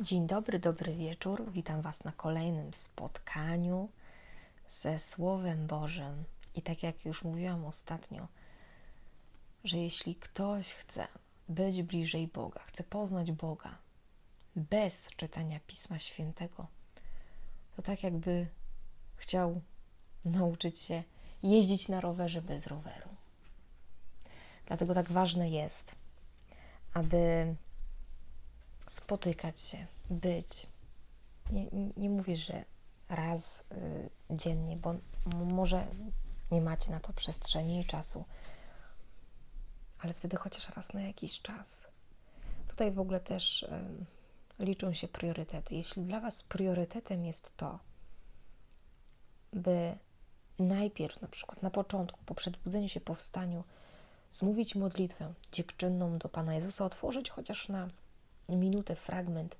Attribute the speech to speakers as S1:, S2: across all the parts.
S1: Dzień dobry, dobry wieczór. Witam Was na kolejnym spotkaniu ze Słowem Bożym. I tak jak już mówiłam ostatnio, że jeśli ktoś chce być bliżej Boga, chce poznać Boga bez czytania Pisma Świętego, to tak jakby chciał nauczyć się jeździć na rowerze bez roweru. Dlatego tak ważne jest, aby spotykać się, być. Nie, nie, że raz y, dziennie, bo może nie macie na to przestrzeni i czasu, ale wtedy chociaż raz na jakiś czas. Tutaj w ogóle też y, liczą się priorytety. Jeśli dla Was priorytetem jest to, by najpierw, na przykład na początku, po przedbudzeniu się, powstaniu, zmówić modlitwę dziękczynną do Pana Jezusa, otworzyć chociaż na minutę fragment,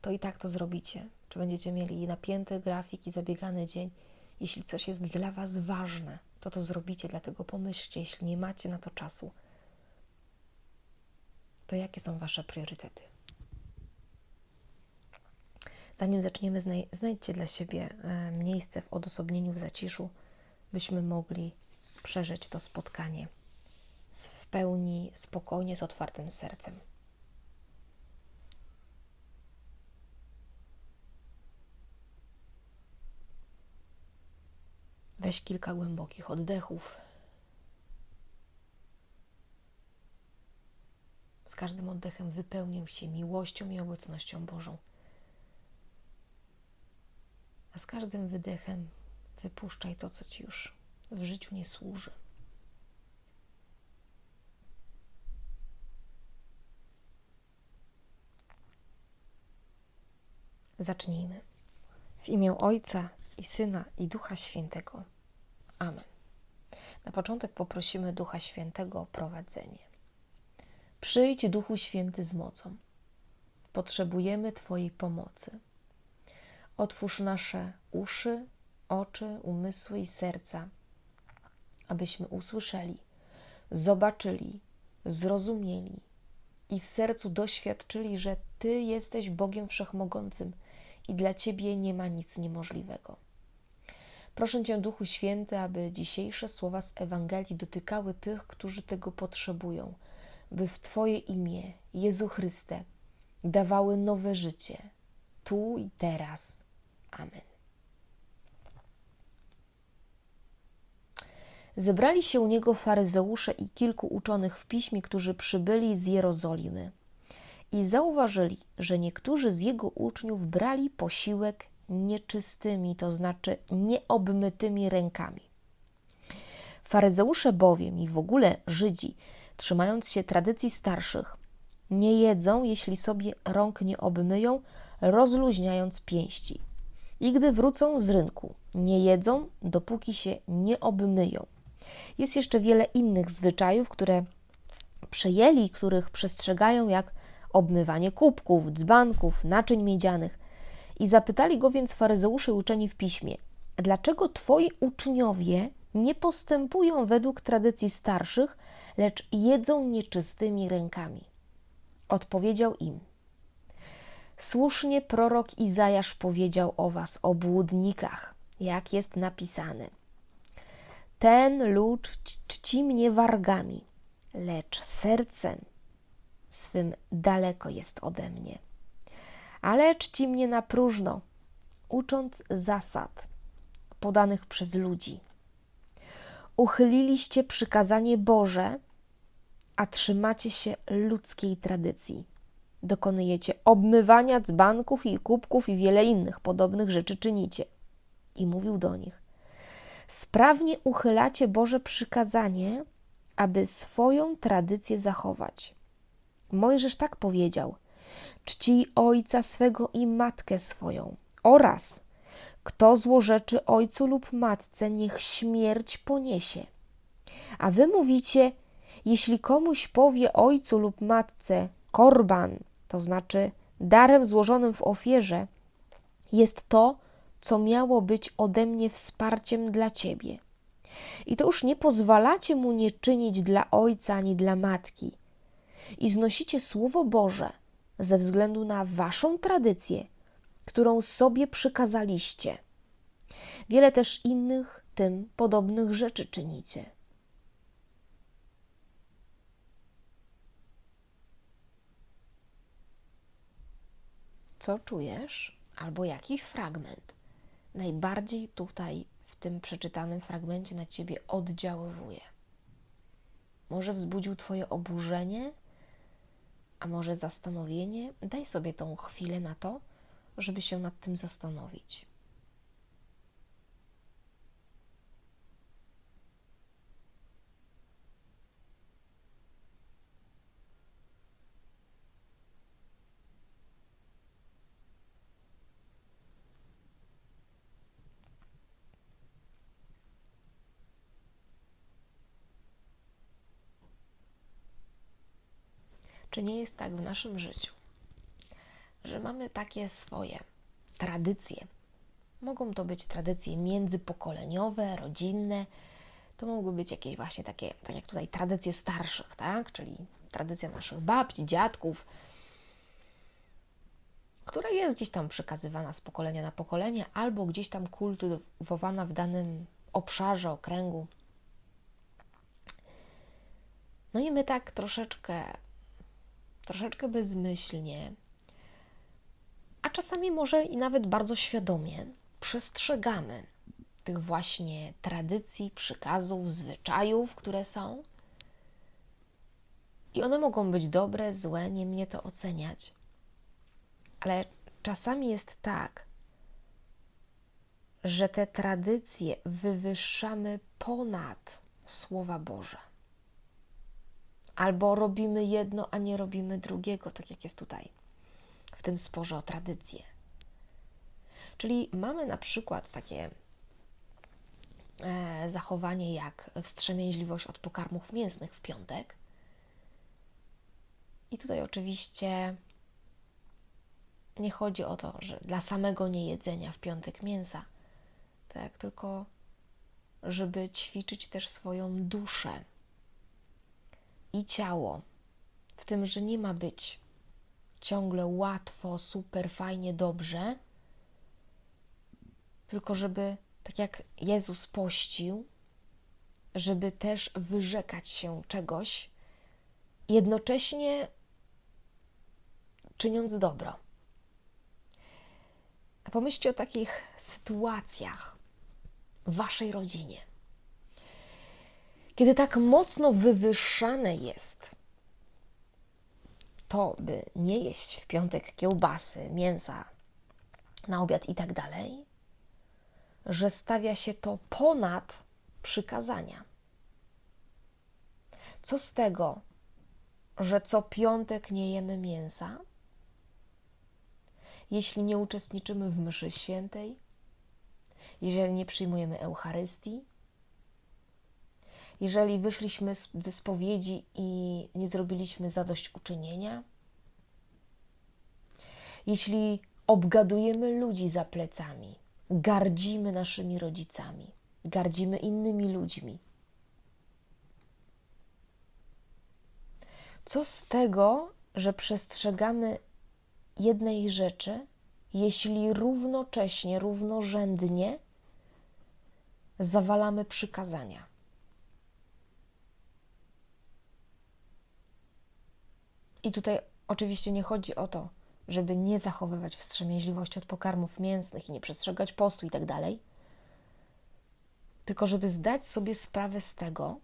S1: to i tak to zrobicie. Czy będziecie mieli napięty grafik i zabiegany dzień? Jeśli coś jest dla Was ważne, to to zrobicie, dlatego pomyślcie, jeśli nie macie na to czasu, to jakie są Wasze priorytety? Zanim zaczniemy, znaj- znajdźcie dla siebie e, miejsce w odosobnieniu, w zaciszu, byśmy mogli przeżyć to spotkanie w pełni spokojnie, z otwartym sercem. Weź kilka głębokich oddechów. Z każdym oddechem wypełnię się miłością i obecnością Bożą. A z każdym wydechem wypuszczaj to, co Ci już w życiu nie służy. Zacznijmy. W imię Ojca i Syna i Ducha Świętego. Amen. Na początek poprosimy Ducha Świętego o prowadzenie. Przyjdź Duchu Święty z mocą. Potrzebujemy Twojej pomocy. Otwórz nasze uszy, oczy, umysły i serca, abyśmy usłyszeli, zobaczyli, zrozumieli i w sercu doświadczyli, że Ty jesteś Bogiem Wszechmogącym i dla Ciebie nie ma nic niemożliwego. Proszę Cię, Duchu Święty, aby dzisiejsze słowa z Ewangelii dotykały tych, którzy tego potrzebują, by w Twoje imię, Jezu Chryste, dawały nowe życie, tu i teraz. Amen. Zebrali się u niego faryzeusze i kilku uczonych w piśmie, którzy przybyli z Jerozolimy i zauważyli, że niektórzy z jego uczniów brali posiłek nieczystymi, to znaczy nieobmytymi rękami. Faryzeusze bowiem i w ogóle Żydzi, trzymając się tradycji starszych, nie jedzą, jeśli sobie rąk nie obmyją, rozluźniając pięści. I gdy wrócą z rynku, nie jedzą, dopóki się nie obmyją. Jest jeszcze wiele innych zwyczajów, które przejęli, których przestrzegają, jak obmywanie kubków, dzbanków, naczyń miedzianych. I zapytali go więc faryzeusze uczeni w piśmie: Dlaczego twoi uczniowie nie postępują według tradycji starszych, lecz jedzą nieczystymi rękami? Odpowiedział im: Słusznie prorok Izajasz powiedział o was, obłudnikach, jak jest napisane. Ten lud czci mnie wargami, lecz sercem swym daleko jest ode mnie. Ale czci mnie na próżno, ucząc zasad podanych przez ludzi. Uchyliliście przykazanie Boże, a trzymacie się ludzkiej tradycji. Dokonujecie obmywania dzbanków i kubków i wiele innych podobnych rzeczy czynicie. I mówił do nich: Sprawnie uchylacie Boże przykazanie, aby swoją tradycję zachować. Mojżesz tak powiedział: Czci ojca swego i matkę swoją, oraz kto złorzeczy ojcu lub matce, niech śmierć poniesie. A wy mówicie, jeśli komuś powie ojcu lub matce korban, to znaczy darem złożonym w ofierze, jest to, co miało być ode mnie wsparciem dla ciebie. I to już nie pozwalacie mu nie czynić dla ojca ani dla matki. I znosicie słowo Boże, ze względu na waszą tradycję, którą sobie przykazaliście. Wiele też innych tym podobnych rzeczy czynicie. Co czujesz, albo jaki fragment najbardziej tutaj w tym przeczytanym fragmencie na ciebie oddziaływuje? Może wzbudził Twoje oburzenie, a może zastanowienie? Daj sobie tą chwilę na to, żeby się nad tym zastanowić. Czy nie jest tak w naszym życiu, że mamy takie swoje tradycje? Mogą to być tradycje międzypokoleniowe, rodzinne, to mogły być jakieś właśnie takie, tak jak tutaj, tradycje starszych, tak? Czyli tradycja naszych babci, dziadków, która jest gdzieś tam przekazywana z pokolenia na pokolenie, albo gdzieś tam kultywowana w danym obszarze, okręgu. No i my tak troszeczkę troszeczkę bezmyślnie, a czasami może i nawet bardzo świadomie przestrzegamy tych właśnie tradycji, przykazów, zwyczajów, które są. I one mogą być dobre, złe, nie mnie to oceniać. Ale czasami jest tak, że te tradycje wywyższamy ponad Słowa Boże albo robimy jedno, a nie robimy drugiego, tak jak jest tutaj w tym sporze o tradycję. Czyli mamy na przykład takie e, zachowanie jak wstrzemięźliwość od pokarmów mięsnych w piątek. I tutaj oczywiście nie chodzi o to, że dla samego niejedzenia w piątek mięsa, tak, tylko żeby ćwiczyć też swoją duszę i ciało, w tym, że nie ma być ciągle łatwo, super, fajnie, dobrze, tylko żeby, tak jak Jezus pościł, żeby też wyrzekać się czegoś, jednocześnie czyniąc dobro. A pomyślcie o takich sytuacjach w waszej rodzinie kiedy tak mocno wywyższane jest to, by nie jeść w piątek kiełbasy, mięsa na obiad i tak dalej, że stawia się to ponad przykazania. Co z tego, że co piątek nie jemy mięsa, jeśli nie uczestniczymy w mszy świętej, jeżeli nie przyjmujemy Eucharystii, jeżeli wyszliśmy ze spowiedzi i nie zrobiliśmy zadośćuczynienia, jeśli obgadujemy ludzi za plecami, gardzimy naszymi rodzicami, gardzimy innymi ludźmi. Co z tego, że przestrzegamy jednej rzeczy, jeśli równocześnie, równorzędnie zawalamy przykazania? I tutaj oczywiście nie chodzi o to, żeby nie zachowywać wstrzemięźliwości od pokarmów mięsnych i nie przestrzegać postu i tak dalej, tylko żeby zdać sobie sprawę z tego,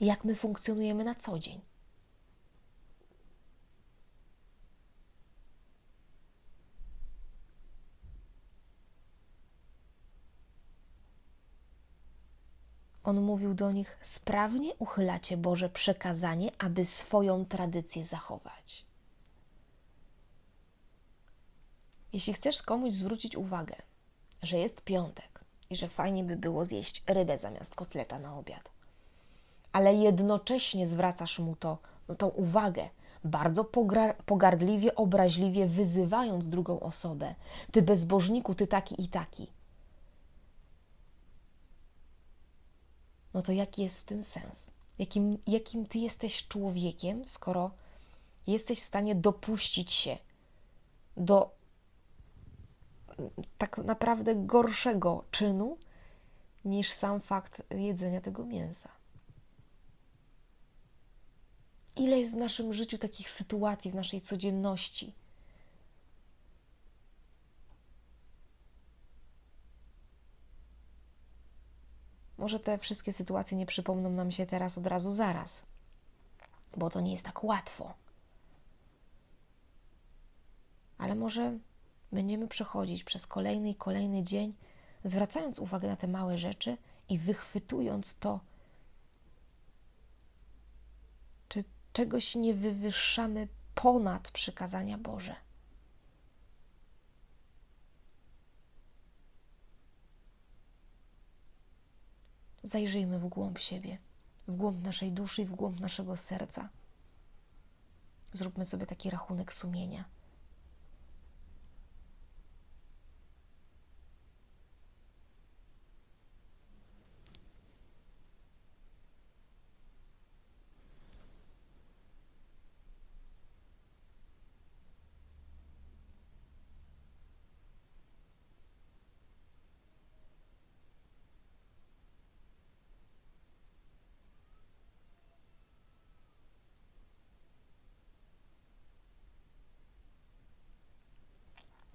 S1: jak my funkcjonujemy na co dzień. On mówił do nich: Sprawnie uchylacie Boże przekazanie, aby swoją tradycję zachować. Jeśli chcesz komuś zwrócić uwagę, że jest piątek i że fajnie by było zjeść rybę zamiast kotleta na obiad, ale jednocześnie zwracasz mu to, no, tą uwagę, bardzo pogardliwie, obraźliwie wyzywając drugą osobę: Ty bezbożniku, ty taki i taki no to jaki jest w tym sens? Jakim, jakim ty jesteś człowiekiem, skoro jesteś w stanie dopuścić się do tak naprawdę gorszego czynu niż sam fakt jedzenia tego mięsa. Ile jest w naszym życiu takich sytuacji, w naszej codzienności? Może te wszystkie sytuacje nie przypomną nam się teraz od razu zaraz, bo to nie jest tak łatwo. Ale może będziemy przechodzić przez kolejny i kolejny dzień, zwracając uwagę na te małe rzeczy i wychwytując to, czy czegoś nie wywyższamy ponad przykazania Boże. Zajrzyjmy w głąb siebie, w głąb naszej duszy i w głąb naszego serca. Zróbmy sobie taki rachunek sumienia.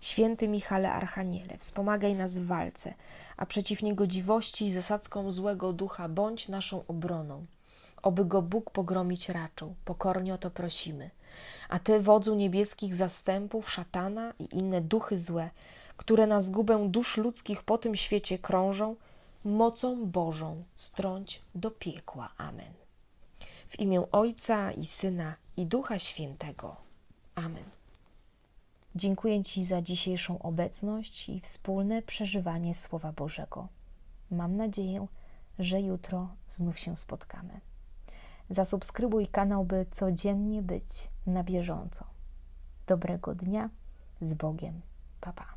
S1: Święty Michale Archaniele, wspomagaj nas w walce, a przeciw niegodziwości i zasadzkom złego ducha bądź naszą obroną. Oby go Bóg pogromić raczył, pokornie o to prosimy. A Ty, wodzu niebieskich zastępów, szatana i inne duchy złe, które na zgubę dusz ludzkich po tym świecie krążą, mocą Bożą strąć do piekła. Amen. W imię Ojca i Syna i Ducha Świętego. Amen. Dziękuję Ci za dzisiejszą obecność i wspólne przeżywanie Słowa Bożego. Mam nadzieję, że jutro znów się spotkamy. Zasubskrybuj kanał, by codziennie być na bieżąco. Dobrego dnia z Bogiem. Pa, pa.